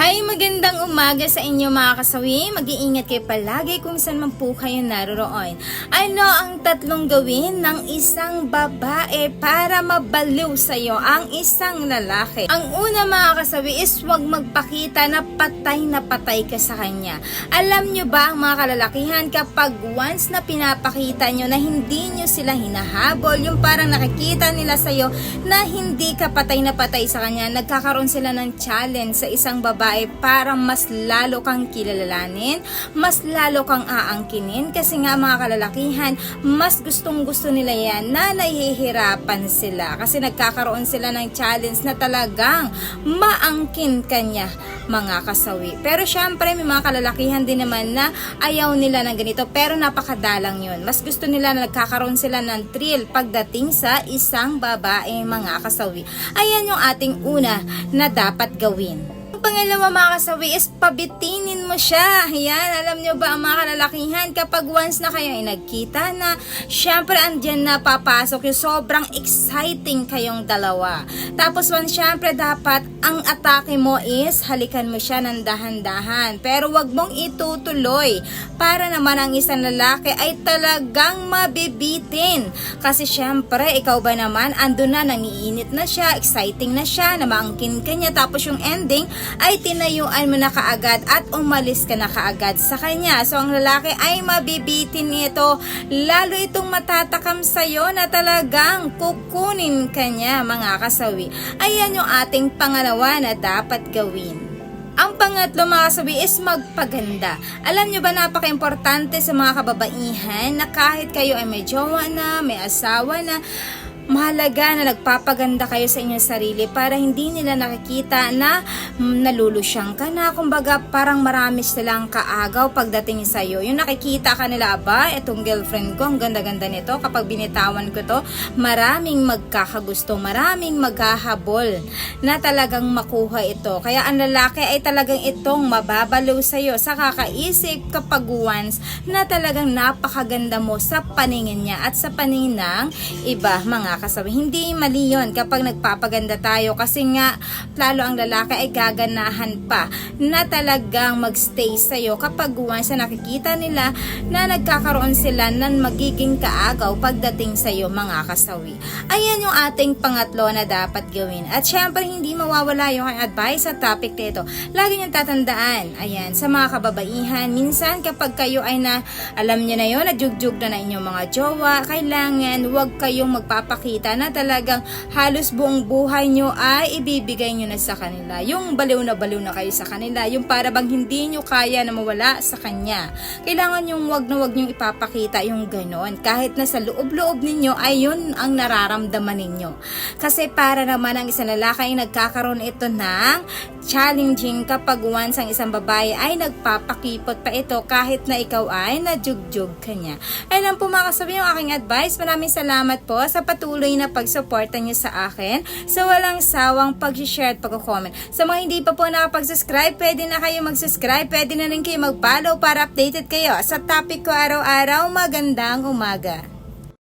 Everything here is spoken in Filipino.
Hi, magandang umaga sa inyo mga kasawi. Mag-iingat kayo palagi kung saan man po kayo naroroon. Ano ang tatlong gawin ng isang babae para mabaliw sa'yo ang isang lalaki? Ang una mga kasawi is huwag magpakita na patay na patay ka sa kanya. Alam nyo ba ang mga kalalakihan kapag once na pinapakita nyo na hindi nyo sila hinahabol, yung parang nakikita nila sa'yo na hindi ka patay na patay sa kanya, nagkakaroon sila ng challenge sa isang babae para mas lalo kang kilalanin, mas lalo kang aangkinin kasi nga mga kalalakihan, mas gustong gusto nila yan na nahihirapan sila kasi nagkakaroon sila ng challenge na talagang maangkin kanya mga kasawi. Pero syempre may mga kalalakihan din naman na ayaw nila ng ganito pero napakadalang yun. Mas gusto nila na nagkakaroon sila ng thrill pagdating sa isang babae mga kasawi. Ayan yung ating una na dapat gawin. Ang pangalawa mga kasawi is pabitinin mo siya. Yan, alam nyo ba ang mga kalalakihan kapag once na kayo ay nagkita na, syempre andyan na papasok yung sobrang exciting kayong dalawa. Tapos once syempre dapat ang atake mo is halikan mo siya ng dahan-dahan. Pero wag mong itutuloy para naman ang isang lalaki ay talagang mabibitin. Kasi syempre ikaw ba naman ando na nangiinit na siya, exciting na siya, na maangkin ka niya. Tapos yung ending ay tinayuan mo na kaagad at umalis ka na kaagad sa kanya. So ang lalaki ay mabibitin ito, lalo itong matatakam sa'yo na talagang kukunin ka niya mga kasawi. Ayan yung ating pangalawa na dapat gawin. Ang pangatlo mga kasabi is magpaganda. Alam nyo ba napaka-importante sa mga kababaihan na kahit kayo ay may jowa na, may asawa na, mahalaga na nagpapaganda kayo sa inyong sarili para hindi nila nakikita na mm, nalulusyang ka na. Kumbaga, parang marami silang kaagaw pagdating sa iyo. Yung nakikita ka nila, aba, itong girlfriend ko, ang ganda-ganda nito. Kapag binitawan ko to, maraming magkakagusto, maraming maghahabol na talagang makuha ito. Kaya ang lalaki ay talagang itong mababalo sa iyo sa kakaisip kapag once na talagang napakaganda mo sa paningin niya at sa paningin ng iba mga kasabi. Hindi mali yun kapag nagpapaganda tayo kasi nga lalo ang lalaki ay gaganahan pa na talagang magstay sa'yo kapag once na nakikita nila na nagkakaroon sila ng magiging kaagaw pagdating sa'yo mga kasawi. Ayan yung ating pangatlo na dapat gawin. At syempre hindi mawawala yung advice sa topic nito. Lagi niyong tatandaan, ayan, sa mga kababaihan, minsan kapag kayo ay na, alam niyo na yun, najugjug na na inyong mga jowa, kailangan huwag kayong magpapakita na talagang halos buong buhay nyo ay ibibigay nyo na sa kanila. Yung baliw na baliw na kayo sa kanila, yung para bang hindi nyo kaya na mawala sa kanya. Kailangan yung wag na wag nyo ipapakita yung ganon. Kahit na sa loob-loob ninyo ay yun ang nararamdaman ninyo. Kasi para naman ang isang lalaki ay nagkakaroon ito ng challenging kapag once ang isang babae ay nagpapakipot pa ito kahit na ikaw ay najugjug ka niya. Ayun lang po mga kasabi yung aking advice. Maraming salamat po sa patuloy na pagsuporta niyo sa akin sa walang sawang pag-share at pag-comment. Sa mga hindi pa po nakapag-subscribe, pwede na kayo mag-subscribe, pwede na rin kayo mag-follow para updated kayo sa topic ko araw-araw. Magandang umaga!